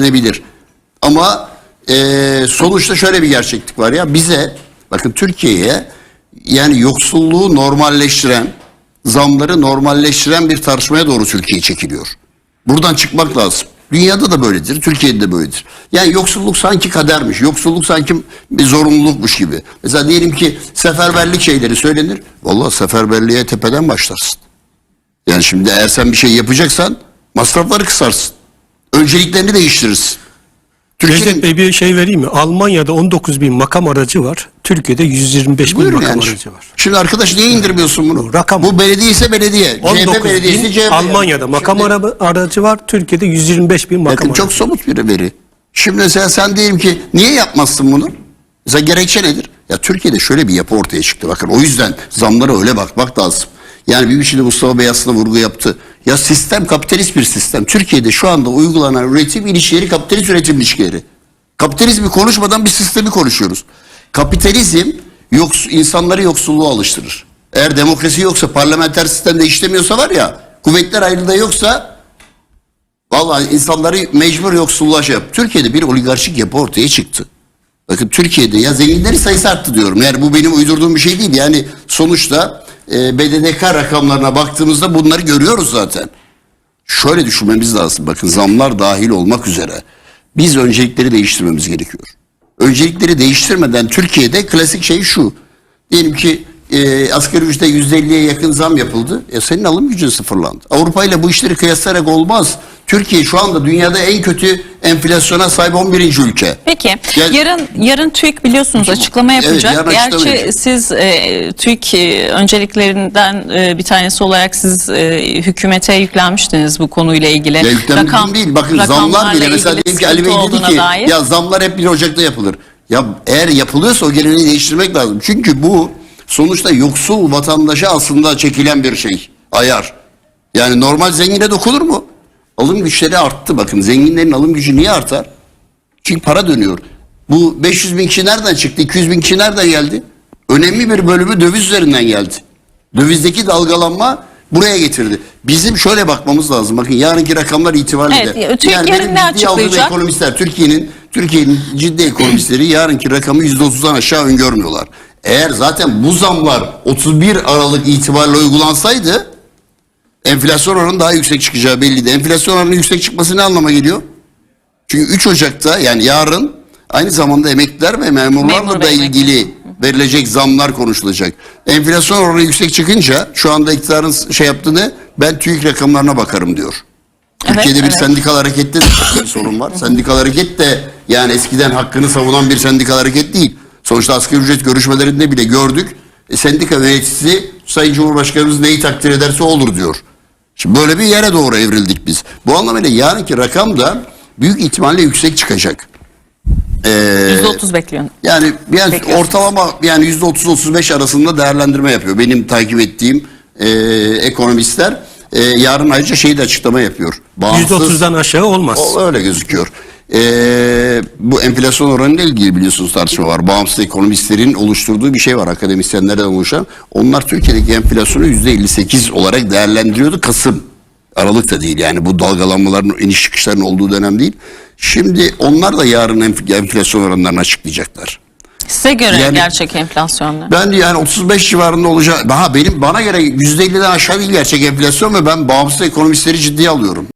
denebilir. Ama e, sonuçta şöyle bir gerçeklik var ya bize bakın Türkiye'ye yani yoksulluğu normalleştiren zamları normalleştiren bir tartışmaya doğru Türkiye çekiliyor. Buradan çıkmak lazım. Dünyada da böyledir, Türkiye'de de böyledir. Yani yoksulluk sanki kadermiş, yoksulluk sanki bir zorunlulukmuş gibi. Mesela diyelim ki seferberlik şeyleri söylenir. Vallahi seferberliğe tepeden başlarsın. Yani şimdi eğer sen bir şey yapacaksan masrafları kısarsın. Önceliklerini değiştirirsin. Recep Türkiye'nin Bey bir şey vereyim mi? Almanya'da 19 bin makam aracı var. Türkiye'de 125 bin Buyurun makam yani. aracı var. Şimdi arkadaş niye indirmiyorsun bunu? Rakam. Bu belediye ise belediye. CHP 19 belediyesi bin CHP. Almanya'da makam Şimdi- ara- aracı var. Türkiye'de 125 bin makam Bakın aracı. çok somut bir veri. Şimdi mesela sen diyelim ki niye yapmazsın bunu? Mesela gerekçe nedir? Ya Türkiye'de şöyle bir yapı ortaya çıktı. Bakın o yüzden zamlara öyle bakmak lazım. Yani bir biçimde Mustafa Bey aslında vurgu yaptı. Ya sistem kapitalist bir sistem. Türkiye'de şu anda uygulanan üretim ilişkileri kapitalist üretim ilişkileri. Kapitalizmi konuşmadan bir sistemi konuşuyoruz. Kapitalizm yoks, insanları yoksulluğa alıştırır. Eğer demokrasi yoksa, parlamenter sistemde işlemiyorsa var ya, kuvvetler ayrılığı yoksa Vallahi insanları mecbur yoksulluğa şey yap. Türkiye'de bir oligarşik yapı ortaya çıktı. Bakın Türkiye'de ya zenginlerin sayısı arttı diyorum. Yani bu benim uydurduğum bir şey değil. Yani sonuçta e, BDDK rakamlarına baktığımızda bunları görüyoruz zaten. Şöyle düşünmemiz lazım. Bakın zamlar dahil olmak üzere. Biz öncelikleri değiştirmemiz gerekiyor. Öncelikleri değiştirmeden Türkiye'de klasik şey şu. Diyelim ki e, asgari ücrete %50'ye yakın zam yapıldı. E, senin alım gücün sıfırlandı. Avrupa ile bu işleri kıyaslayarak olmaz. Türkiye şu anda dünyada en kötü enflasyona sahip 11. ülke. Peki Gel- yarın yarın TÜİK biliyorsunuz açıklama Evet, yapacak. açıklama Gerçi siz e, TÜİK e, önceliklerinden e, bir tanesi olarak siz e, hükümete yüklenmiştiniz bu konuyla ilgili. Ya yüklenmedim değil. Bakın zamlar bile mesela diyelim ki Ali Bey dedi ki dair. ya zamlar hep 1 Ocak'ta yapılır. Ya eğer yapılıyorsa o geleneği değiştirmek lazım. Çünkü bu sonuçta yoksul vatandaşa aslında çekilen bir şey. Ayar. Yani normal zengine dokunur mu? Alım güçleri arttı bakın. Zenginlerin alım gücü niye artar? Çünkü para dönüyor. Bu 500 bin kişi nereden çıktı? 200 bin kişi nereden geldi? Önemli bir bölümü döviz üzerinden geldi. Dövizdeki dalgalanma buraya getirdi. Bizim şöyle bakmamız lazım. Bakın yarınki rakamlar itibariyle. Evet, de. TÜİK benim aldığım ekonomistler Türkiye'nin Türkiye'nin ciddi ekonomistleri yarınki rakamı %30'dan aşağı öngörmüyorlar. Eğer zaten bu zamlar 31 Aralık itibariyle uygulansaydı enflasyon oranı daha yüksek çıkacağı belliydi. Enflasyon oranının yüksek çıkması ne anlama geliyor? Çünkü 3 Ocak'ta yani yarın aynı zamanda emekliler ve memurlarla Memur da ilgili verilecek zamlar konuşulacak. Enflasyon oranı yüksek çıkınca şu anda iktidarın şey yaptığını ben TÜİK rakamlarına bakarım diyor. Evet, Türkiye'de bir evet. sendikal harekette de bir sorun var. Sendikal hareket de yani eskiden hakkını savunan bir sendikal hareket değil. Sonuçta asgari ücret görüşmelerinde bile gördük. E, sendika yöneticisi Sayın Cumhurbaşkanımız neyi takdir ederse olur diyor. Şimdi böyle bir yere doğru evrildik biz. Bu anlamıyla yarınki rakam da büyük ihtimalle yüksek çıkacak. Ee, %30 bekliyor. yani yani Bekliyorsunuz. ortalama yani yüzde 30-35 arasında değerlendirme yapıyor. Benim takip ettiğim e, ekonomistler e, yarın ayrıca şeyi de açıklama yapıyor. %30'dan aşağı olmaz. O öyle gözüküyor. E, bu enflasyon oranıyla ilgili biliyorsunuz tartışma var. Bağımsız ekonomistlerin oluşturduğu bir şey var. Akademisyenlerden oluşan. Onlar Türkiye'deki enflasyonu yüzde 58 olarak değerlendiriyordu. Kasım. Aralık da değil yani bu dalgalanmaların iniş çıkışların olduğu dönem değil. Şimdi onlar da yarın enf- enflasyon oranlarını açıklayacaklar. Size göre Yani- gerçek enflasyon ne? Ben yani 35 civarında olacak. Daha benim bana göre %50'den aşağı değil gerçek enflasyon ve ben bağımsız ekonomistleri ciddiye alıyorum.